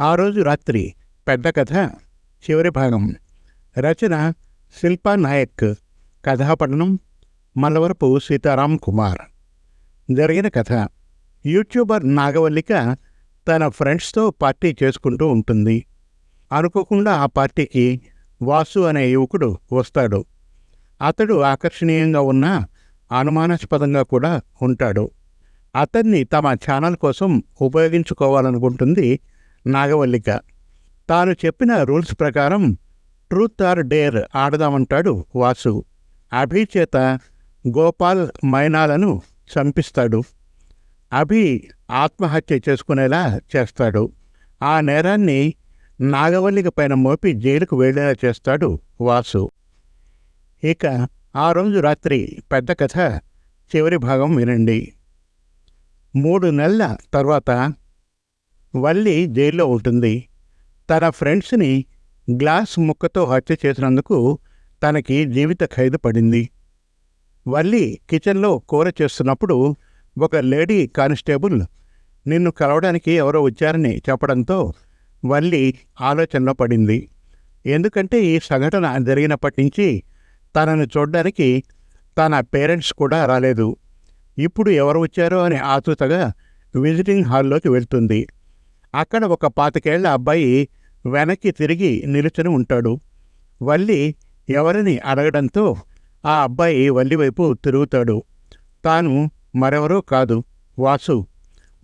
ఆ రోజు రాత్రి పెద్ద కథ చివరి భాగం. రచన శిల్పా నాయక్. కథాపఠనం మల్లవరపు సీతారాం కుమార్. జరిగిన కథ యూట్యూబర్ నాగవల్లిక తన ఫ్రెండ్స్తో పార్టీ చేసుకుంటూ ఉంటుంది. అనుకోకుండా ఆ పార్టీకి వాసు అనే యువకుడు వస్తాడు. అతడు ఆకర్షణీయంగా ఉన్న అనుమానాస్పదంగా కూడా ఉంటాడు. అతన్ని తమ ఛానల్ కోసం ఉపయోగించుకోవాలనుకుంటుంది నాగవల్లిక. తాను చెప్పిన రూల్స్ ప్రకారం ట్రూత్ ఆర్ డేర్ ఆడదామంటాడు వాసు. అభి చేత గోపాల్ మైనాలను చంపిస్తాడు. అభి ఆత్మహత్య చేసుకునేలా చేస్తాడు. ఆ నేరాన్ని నాగవల్లిక పైన మోపి జైలుకు వెళ్ళేలా చేస్తాడు వాసు. ఇక ఆ రోజు రాత్రి పెద్ద కథ చివరి భాగం వినండి. మూడు నెలల తర్వాత వల్లి జైల్లో ఉంటుంది. తన ఫ్రెండ్స్ని గ్లాస్ ముక్కతో హత్య చేసినందుకు తనకి జీవిత ఖైదు పడింది. వల్లి కిచెన్లో కూర చేస్తున్నప్పుడు ఒక లేడీ కానిస్టేబుల్ నిన్ను కలవడానికి ఎవరో వచ్చారని చెప్పడంతో వల్లి ఆలోచనలో పడింది. ఎందుకంటే ఈ సంఘటన జరిగినప్పటి నుంచి తనను చూడడానికి తన పేరెంట్స్ కూడా రాలేదు. ఇప్పుడు ఎవరు వచ్చారో అని ఆతృతగా విజిటింగ్ హాల్లోకి వెళ్తుంది. అక్కడ ఒక పాతికేళ్ళ అబ్బాయి వెనక్కి తిరిగి నిలుచుని ఉంటాడు. వల్లి ఎవరిని అడగడంతో ఆ అబ్బాయి వల్లి వైపు తిరుగుతాడు. తాను మరెవరో కాదు వాసు.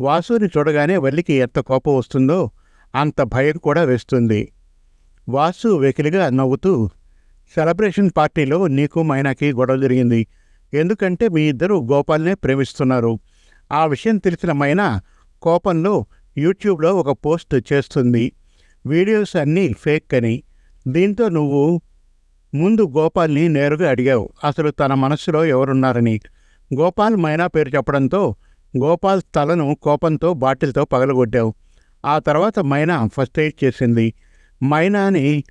వాసుని చూడగానే వల్లికి ఎంత కోపం వస్తుందో అంత భయం కూడా వేస్తుంది. వాసు వెకిలిగా నవ్వుతూ సెలబ్రేషన్ పార్టీలో నీకు మైనాకి గొడవ జరిగింది. ఎందుకంటే మీ ఇద్దరు గోపాల్నే ప్రేమిస్తున్నారు. ఆ విషయం తెలిసిన మైనా కోపంలో యూట్యూబ్లో ఒక పోస్ట్ చేస్తుంది. వీడియోస్ అన్నీ ఫేక్ అని. దీంతో నువ్వు ముందు గోపాల్ని నేరుగా అడిగావు. అసలు తన మనసులో ఎవరున్నారని. గోపాల్ మైనా పేరు చెప్పడంతో గోపాల్ తలను కోపంతో బాటిల్తో పగలగొట్టావు. ఆ తర్వాత మైనా ఫస్ట్ ఎయిడ్ చేసింది. మైనాని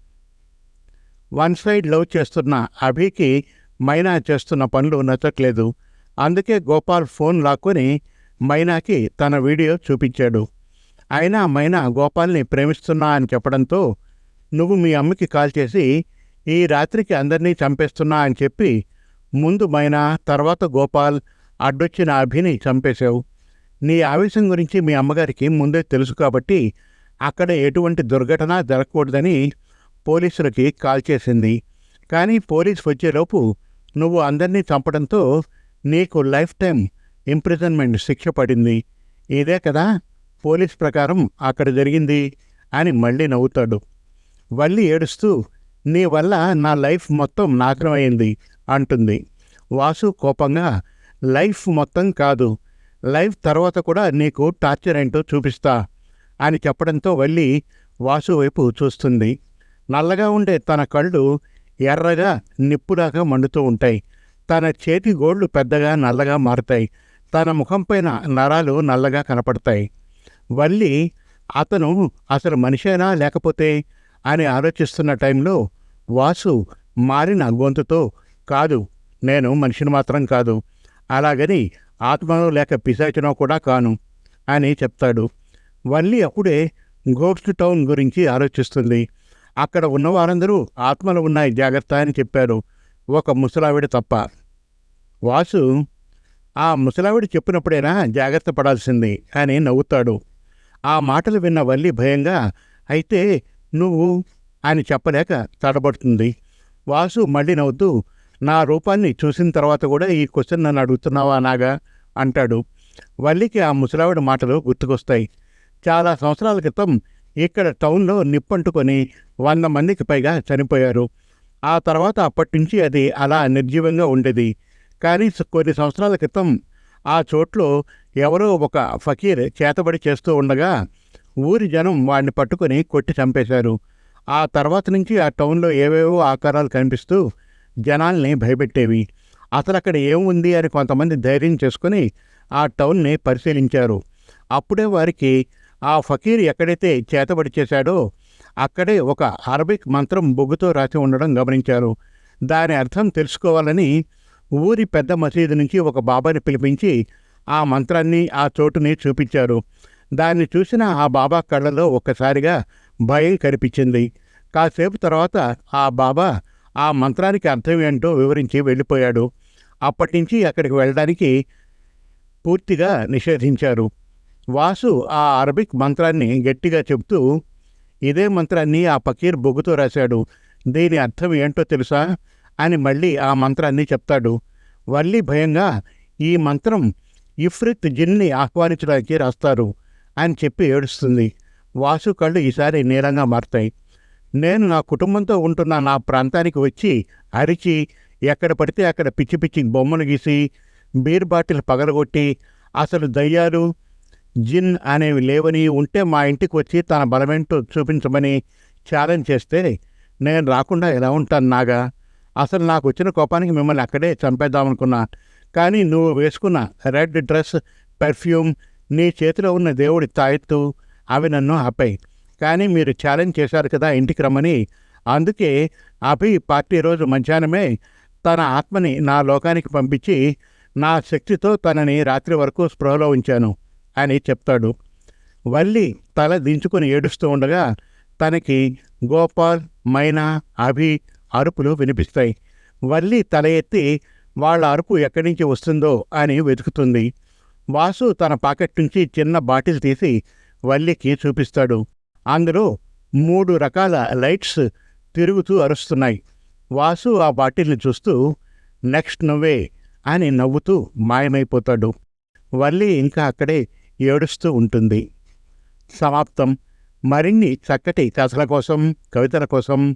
వన్ సైడ్ లవ్ చేస్తున్న అభికి మైనా చేస్తున్న పనులు నచ్చట్లేదు. అందుకే గోపాల్ ఫోన్ లాక్కొని మైనాకి తన వీడియో చూపించాడు. అయినా మైనా గోపాల్ని ప్రేమిస్తున్నా అని చెప్పడంతో నువ్వు మీ అమ్మకి కాల్ చేసి ఈ రాత్రికి అందరినీ చంపేస్తున్నా అని చెప్పి ముందు మైనా తర్వాత గోపాల్ అడ్డొచ్చిన అభిని చంపేశావు. నీ ఆవేశం గురించి మీ అమ్మగారికి ముందే తెలుసు కాబట్టి అక్కడ ఎటువంటి దుర్ఘటన జరగకూడదని పోలీసులకి కాల్ చేసింది. కానీ పోలీస్ వచ్చేలోపు నువ్వు అందరినీ చంపడంతో నీకు లైఫ్ టైం ఇంప్రిజన్మెంట్ శిక్ష పడింది. ఇదే కదా? పోలీస్ ప్రకారం అక్కడ జరిగింది అని మళ్ళీ నవ్వుతాడు. వల్లి ఏడుస్తూ నీ వల్ల నా లైఫ్ మొత్తం నాశనం అయింది అంటుంది. వాసు కోపంగా లైఫ్ మొత్తం కాదు. లైఫ్ తర్వాత కూడా నీకు టార్చర్ ఏంటో చూపిస్తా అని చెప్పడంతో వల్లి వాసు వైపు చూస్తుంది. నల్లగా ఉండే తన కళ్ళు ఎర్రగా నిప్పులాగా మండుతూ ఉంటాయి. తన చేతి గోళ్ళు పెద్దగా నల్లగా మారుతాయి. తన ముఖంపైన నరాలు నల్లగా కనపడతాయి. వల్లి అతను అసలు మనిషేనా లేకపోతే అని ఆలోచిస్తున్న టైంలో వాసు మారిన గొంతుతో కాదు నేను మనిషిని మాత్రం కాదు. అలాగని ఆత్మను లేక పిశాచనో కూడా కాను అని చెప్తాడు. వల్లి అప్పుడే గోస్ట్ టౌన్ గురించి ఆలోచిస్తుంది. అక్కడ ఉన్న వారందరూ ఆత్మలు ఉన్నాయి జాగ్రత్త అని చెప్పారు. ఒక ముసలావిడ తప్ప. వాసు ఆ ముసలావిడ చెప్పినప్పుడైనా జాగ్రత్త పడాల్సింది అని నవ్వుతాడు. ఆ మాటలు విన్న వల్లి భయంగా అయితే నువ్వు అని చెప్పలేక తడబడుతుంది. వాసు మళ్ళీ నవ్వుతూ నా రూపాన్ని చూసిన తర్వాత కూడా ఈ క్వశ్చన్ నన్ను అడుగుతున్నావా నాగా? అంటాడు. వల్లికి ఆ ముసలావిడ మాటలు గుర్తుకొస్తాయి. చాలా సంవత్సరాల క్రితం ఇక్కడ టౌన్లో నిప్పంటుకొని వంద మందికి పైగా చనిపోయారు. ఆ తర్వాత అప్పటి నుంచి అది అలా నిర్జీవంగా ఉండేది. కానీ కొన్ని సంవత్సరాల క్రితం ఆ చోట్లో ఎవరో ఒక ఫకీర్ చేతబడి చేస్తూ ఉండగా ఊరి జనం వాడిని పట్టుకొని కొట్టి చంపేశారు. ఆ తర్వాత నుంచి ఆ టౌన్లో ఏవేవో ఆకారాలు కనిపిస్తూ జనాల్ని భయపెట్టేవి. అసలు అక్కడ ఏముంది అని కొంతమంది ధైర్యం చేసుకుని ఆ టౌన్ని పరిశీలించారు. అప్పుడే వారికి ఆ ఫకీర్ ఎక్కడైతే చేతబడి చేశాడో అక్కడే ఒక అరబిక్ మంత్రం బొగ్గుతో రాసి ఉండడం గమనించారు. దాని అర్థం తెలుసుకోవాలని ఊరి పెద్ద మసీదు నుంచి ఒక బాబాని పిలిపించి ఆ మంత్రాన్ని ఆ చోటుని చూపించారు. దాన్ని చూసిన ఆ బాబా కళ్ళలో ఒక్కసారిగా భయం కనిపించింది. కాసేపు తర్వాత ఆ బాబా ఆ మంత్రానికి అర్థం ఏంటో వివరించి వెళ్ళిపోయాడు. అప్పటి నుంచి అక్కడికి వెళ్ళడానికి పూర్తిగా నిషేధించారు. వాసు ఆ అరబిక్ మంత్రాన్ని గట్టిగా చెబుతూ ఇదే మంత్రాన్ని ఆ పకీర్ బొగ్గుతో రాశాడు. దీని అర్థం ఏంటో తెలుసా? అని మళ్ళీ ఆ మంత్రాన్ని చెప్తాడు. వల్లి భయంగా ఈ మంత్రం ఇఫ్రిత్ జిన్ని ఆహ్వానించడానికి రాస్తారు అని చెప్పి ఏడుస్తుంది. వాసు కళ్ళు ఈసారి నీలంగా మారుతాయి. నేను నా కుటుంబంతో ఉంటున్న నా ప్రాంతానికి వచ్చి అరిచి ఎక్కడ పడితే అక్కడ పిచ్చి పిచ్చి బొమ్మలు గీసి బీర్ బాటిల్ పగలగొట్టి అసలు దయ్యాలు జిన్ అనేవి లేవని ఉంటే మా ఇంటికి వచ్చి తన బలమేంటో చూపించమని ఛాలెంజ్ చేస్తే నేను రాకుండా ఎలా ఉంటాను నాగా? అసలు నాకు వచ్చిన కోపానికి మిమ్మల్ని అక్కడే చంపేద్దామనుకున్నా. కానీ నువ్వు వేసుకున్న రెడ్ డ్రెస్ పెర్ఫ్యూమ్ నీ చేతిలో ఉన్న దేవుడి తాయెత్తు అవి నన్ను ఆపాయి. కానీ మీరు ఛాలెంజ్ చేశారు కదా ఇంటికి రమ్మని. అందుకే అభి పార్టీ రోజు మధ్యాహ్నమే తన ఆత్మని నా లోకానికి పంపించి నా శక్తితో తనని రాత్రి వరకు స్పృహలో ఉంచాను అని చెప్తాడు. వల్లి తల దించుకుని ఏడుస్తూ ఉండగా తనకి గోపాల్ మైనా అభి అరుపులు వినిపిస్తాయి. వల్లి తల ఎత్తి వాళ్ళ అరుపు ఎక్కడి నుంచి వస్తుందో అని వెతుకుతుంది. వాసు తన పాకెట్ నుంచి చిన్న బాటిల్ తీసి వల్లికి చూపిస్తాడు. అందులో మూడు రకాల లైట్స్ తిరుగుతూ అరుస్తున్నాయి. వాసు ఆ బాటిల్ని చూస్తూ నెక్స్ట్ నువ్వే అని నవ్వుతూ మాయమైపోతాడు. వల్లి ఇంకా అక్కడే ఏడుస్తూ ఉంటుంది. సమాప్తం. మరిన్ని చక్కటి కథల కోసం కవితల కోసం